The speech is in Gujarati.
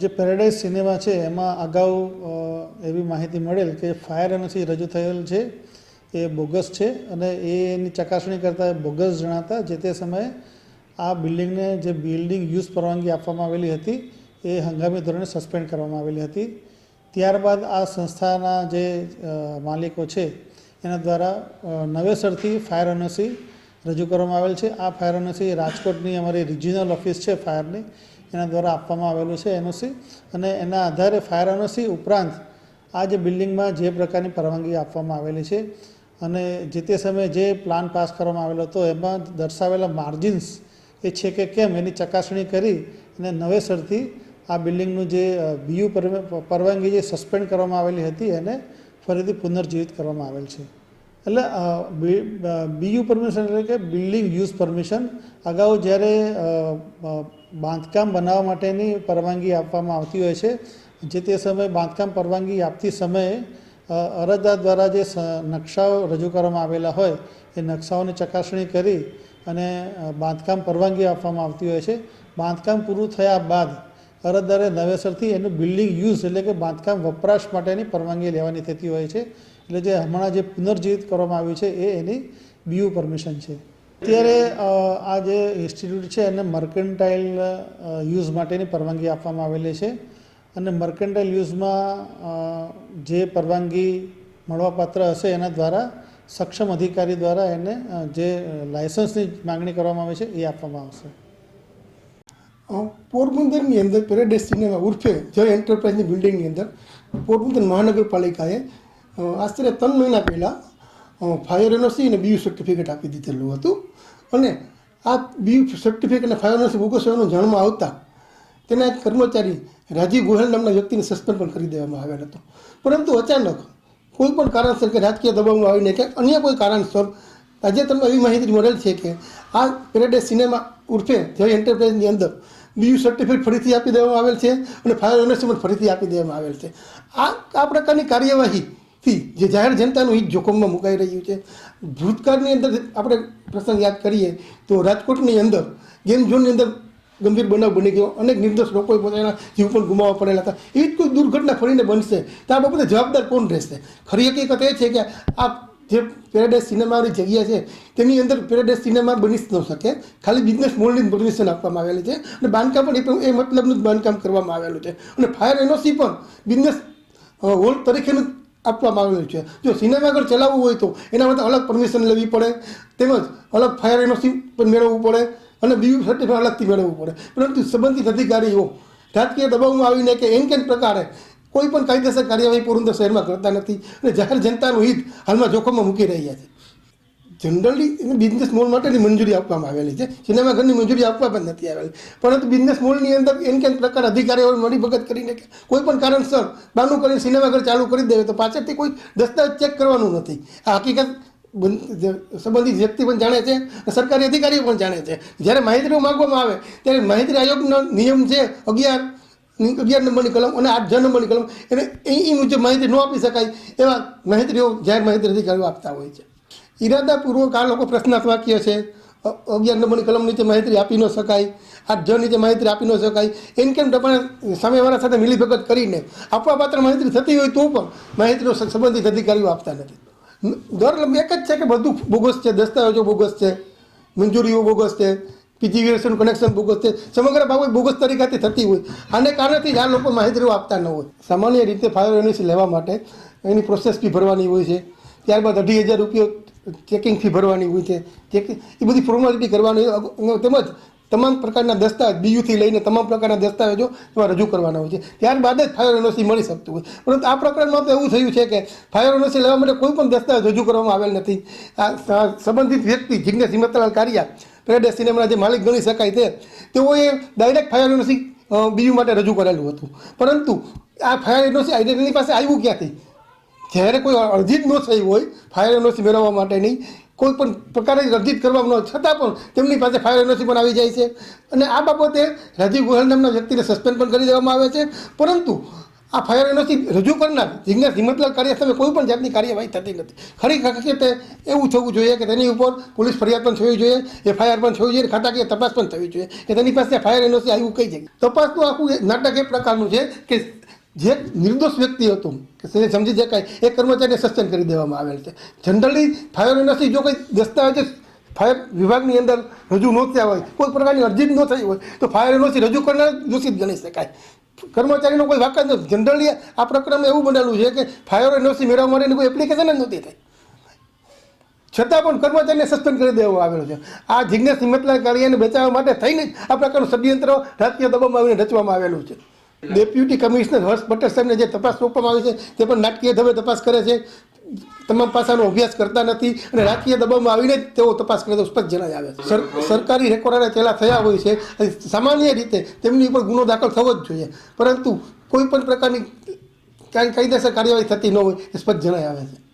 જે પેરેડાઇઝ સિનેમા છે, એમાં અગાઉ એવી માહિતી મળેલ કે ફાયર એનઓસી રજૂ થયેલ છે. એ બોગસ છે અને એની ચકાસણી કરતાં બોગસ જણાતા જે તે સમયે આ બિલ્ડિંગને જે બિલ્ડિંગ યુઝ પરવાનગી આપવામાં આવેલી હતી, એ હંગામી ધોરણે સસ્પેન્ડ કરવામાં આવેલી હતી. ત્યારબાદ આ સંસ્થાના જે માલિકો છે, એના દ્વારા નવેસરથી ફાયર એનઓસી રજૂ કરવામાં આવેલ છે. આ ફાયર એનઓસી રાજકોટની અમારી રિજિનલ ઓફિસ છે ફાયરની એના દ્વારા આપવામાં આવેલું છે એનઓસી અને એના આધારે ફાયર એનઓસી ઉપરાંત આ જે બિલ્ડિંગમાં જે પ્રકારની પરવાનગી આપવામાં આવેલી છે અને જે તે સમયે જે પ્લાન પાસ કરવામાં આવેલો હતો, એમાં દર્શાવેલા માર્જિન્સ એ છે કે કેમ એની ચકાસણી કરી અને નવેસરથી આ બિલ્ડિંગનું જે બીયુ પરવાનગી જે સસ્પેન્ડ કરવામાં આવેલી હતી એને ફરીથી પુનર્જીવિત કરવામાં આવેલ છે. એટલે બીયુ પરમિશન એટલે કે બિલ્ડિંગ યુઝ પરમિશન. અગાઉ જ્યારે બાંધકામ બનાવવા માટેની પરવાનગી આપવામાં આવતી હોય છે, જે તે સમયે બાંધકામ પરવાનગી આપતી સમયે અરજદાર દ્વારા જે નકશાઓ રજૂ કરવામાં આવેલા હોય, એ નકશાઓની ચકાસણી કરી અને બાંધકામ પરવાનગી આપવામાં આવતી હોય છે. બાંધકામ પૂરું થયા બાદ અરજદારે નવેસરથી એનું બિલ્ડિંગ યુઝ એટલે કે બાંધકામ વપરાશ માટેની પરવાનગી લેવાની થતી હોય છે. એટલે જે હમણાં જે પુનર્જીવિત કરવામાં આવ્યું છે એ એની બીયુ પરમિશન છે. અત્યારે આ જે ઇન્સ્ટિટ્યૂટ છે એને મર્કન્ટાઇલ યુઝ માટેની પરવાનગી આપવામાં આવેલી છે. અને મર્કન્ટાઇલ યુઝમાં જે પરવાનગી મળવાપાત્ર હશે એના દ્વારા સક્ષમ અધિકારી દ્વારા એને જે લાયસન્સની માગણી કરવામાં આવે છે એ આપવામાં આવશે. પોરબંદરની અંદર પેરેડાઇઝ સિનેમા ઉર્ફે જય એન્ટરપ્રાઇઝની બિલ્ડિંગની અંદર પોરબંદર મહાનગરપાલિકાએ આશરે ત્રણ મહિના પહેલાં ફાયર એનઓસી અને બીયુ સર્ટિફિકેટ આપી દીધેલું હતું. અને આ બીયુ સર્ટિફિકેટ અને ફાયર એનઓસી બોગસ હોવાનું જાણવા આવતા તેના એક કર્મચારી રાજીવ ગોહેલ નામના વ્યક્તિને સસ્પેન્ડ પણ કરી દેવામાં આવેલ હતો. પરંતુ અચાનક કોઈ પણ કારણસર કે રાજકીય દબાવમાં આવીને કે અન્ય કોઈ કારણસર, તાજેતરમાં એવી માહિતી મળેલ છે કે આ પેરેડે સિનેમા ઉર્ફે જય એન્ટરપ્રાઇઝની અંદર બીયુ સર્ટિફિકેટ ફરીથી આપી દેવામાં આવેલ છે અને ફાયર એનઓસી ફરીથી આપી દેવામાં આવેલ છે. આ આ પ્રકારની કાર્યવાહીથી જે જાહેર જનતાનું હિત જોખમમાં મુકાઈ રહ્યું છે. ભૂતકાળની અંદર આપણે પ્રસંગ યાદ કરીએ તો રાજકોટની અંદર ગેમ ઝોનની અંદર ગંભીર બનાવ બની ગયો. અનેક નિર્દોષ લોકોએ પોતાના જીવ પણ ગુમાવવા પડેલા હતા. એવી જ કોઈ દુર્ઘટના ફરીને બનશે તો આ બાબતે જવાબદાર કોણ રહેશે? ખરી હકીકત એ છે કે આ જે પેરાડાઇઝ સિનેમાની જગ્યા છે, તેની અંદર પેરાડાઇઝ સિનેમા બની જ ન શકે. ખાલી બિઝનેસ મોલની પરમિશન આપવામાં આવેલી છે અને બાંધકામ પણ એ મતલબનું જ બાંધકામ કરવામાં આવેલું છે. અને ફાયર એનઓસી પણ બિઝનેસ હોલ તરીકેનું આપવામાં આવેલું છે. જો સિનેમાઘર ચલાવવું હોય તો એના માટે અલગ પરમિશન લેવી પડે, તેમજ અલગ ફાયર એનઓસી પણ મેળવવું પડે અને બીયુ સર્ટિફિકેટ અલગથી મેળવવું પડે. પરંતુ સંબંધિત અધિકારીઓ, રાજકીય દબાવમાં આવીને કે એન કેન પ્રકારે કોઈ પણ કાયદેસર કાર્યવાહી પોરબંદર શહેરમાં કરતા નથી. અને જાહેર જનતાનું હિત હાલમાં જોખમમાં મૂકી રહ્યા છે. જનરલી એને બિઝનેસ મોલ માટેની મંજૂરી આપવામાં આવેલી છે. સિનેમાઘરની મંજૂરી આપવા પણ નથી આવેલી. પરંતુ બિઝનેસ મોલની અંદર એન કેમ પ્રકાર અધિકારીઓ મળી ભગત કરીને કોઈ પણ કારણસર બાનું કરીને સિનેમાઘર ચાલુ કરી દેવે તો પાછળથી કોઈ દસ્તાવેજ ચેક કરવાનું નથી. આ હકીકત સંબંધિત વ્યક્તિ પણ જાણે છે સરકારી અધિકારીઓ પણ જાણે છે. જ્યારે માહિતીઓ માગવામાં આવે ત્યારે માહિતી આયોગનો નિયમ છે અગિયાર અગિયાર નંબરની કલમ અને આઠ છ નંબરની કલમ. એને એ મુજબ માહિતી ન આપી શકાય એવા માહિતીઓ જાહેર માહિતી અધિકારીઓ આપતા હોય છે. ઈરાદાપૂર્વક આ લોકો પ્રશ્નાત્મકીય છે. અગિયાર નંબરની કલમ નીચે માહિતી આપી ન શકાય. આઠ જ નીચે માહિતી આપી ન શકાય. એમ કેમ ટપાણે સામેવાળા સાથે મિલીભગત કરીને આપવા પાત્ર માહિતી થતી હોય તો પણ માહિતીનો સંબંધિત અધિકારીઓ આપતા નથી. દર એક જ છે કે બધું બોગસ છે, દસ્તાવેજો બોગસ છે, મંજૂરીઓ બોગસ છે. પીજીવીએસનું કનેક્શન બોગસ છે. સમગ્ર બાબત બોગસ તરીકે થતી હોય. આને કારણેથી જ આ લોકો માહિતીઓ આપતા ન હોય. સામાન્ય રીતે ફાયર એનઓસી લેવા માટે એની પ્રોસેસ ફી ભરવાની હોય છે. ત્યારબાદ અઢી હજાર રૂપિયા ચેકિંગ ફી ભરવાની હોય છે. ચેકિંગ એ બધી ફોર્માલિટી કરવાની તેમજ તમામ પ્રકારના દસ્તાવેજ, બીયુથી લઈને તમામ પ્રકારના દસ્તાવેજો એમાં રજૂ કરવાના હોય છે. ત્યારબાદ જ ફાયર એનઓસી મળી શકતું હોય. પરંતુ આ પ્રકરણમાં તો એવું થયું છે કે ફાયર એનઓસી લેવા માટે કોઈ પણ દસ્તાવેજ રજૂ કરવામાં આવેલ નથી. આ સંબંધિત વ્યક્તિ જિજ્ઞેશ હિંમતલાલ કારિયા પેરેડેસ સિનેમાના જે માલિક ગણી શકાય તે, તેઓએ ડાયરેક્ટ ફાયર એનઓસી બીજું માટે રજૂ કરેલું હતું. પરંતુ આ ફાયર એનઓસી આઈડેન્ટિટી પાસે આવ્યું ક્યાંથી? જ્યારે કોઈ અરજી જ ન થઈ હોય ફાયર એનઓસી મેળવવા માટેની કોઈ પણ પ્રકારે અરજી કરવા ન છતાં પણ તેમની પાસે ફાયર એનઓસી પણ આવી જાય છે. અને આ બાબતે રાજીવ ગોહિલ નામના વ્યક્તિને સસ્પેન્ડ પણ કરી દેવામાં આવે છે. પરંતુ આ ફાયર એનઓસી રજૂ કરનાર જિજ્ઞાસ હિંમતલાલ કાર્ય સામે કોઈ પણ જાતની કાર્યવાહી થતી નથી. ખરી હકીકતે એવું થવું જોઈએ કે તેની ઉપર પોલીસ ફરિયાદ પણ થવી જોઈએ, એફઆઈઆર પણ થવી જોઈએ, ખાતાકીય તપાસ પણ થવી જોઈએ કે તેની પાસે ફાયર એનઓસી આવ્યું કઈ જગ્યાએ. તપાસનું આખું નાટક એ પ્રકારનું છે કે જે નિર્દોષ વ્યક્તિ હતું, કે તે સમજી શકાય, એ કર્મચારીને સસ્પેન્ડ કરી દેવામાં આવેલ છે. જનરલી ફાયર એનઓસી જો કંઈ દસ્તાવેજ ફાયર વિભાગની અંદર રજૂ ન થયા હોય, કોઈ પ્રકારની અરજી ન થઈ હોય, તો ફાયર એનઓસી રજૂ કરનાર દોષિત ગણી શકાય. કર્મચારીનો કોઈ વાક જ નથી. જનરલી આ પ્રકરણમાં એવું બનેલું છે કે ફાયર એનઓસી મેળવવા માટેની કોઈ એપ્લિકેશન જ નહોતી થઈ. છતાં પણ કર્મચારીને સસ્પેન્ડ કરી દેવામાં આવેલો છે. આ જિજ્ઞાસ હિંમતલાલ કાર્યને બચાવવા માટે થઈને જ આ પ્રકારનું ષડયંત્ર રાજકીય દબાવમાં આવીને રચવામાં આવેલું છે. ડેપ્યુટી કમિશનર હર્ષ પટેલ સાહેબને જે તપાસ સોંપવામાં આવી છે તે પણ નાટકીય ધબે તપાસ કરે છે. તમામ પાસાનો અભ્યાસ કરતા નથી અને રાજકીય દબાવમાં આવીને જ તેઓ તપાસ કરે તો સ્પષ્ટ જણાય આવે છે. સર, સરકારી રેકોર્ડને પહેલાં થયા હોય છે સામાન્ય રીતે તેમની ઉપર ગુનો દાખલ થવો જ જોઈએ. પરંતુ કોઈ પણ પ્રકારની કાંઈ કાયદેસર કાર્યવાહી થતી ન હોય એ સ્પષ્ટ જણાય આવે છે.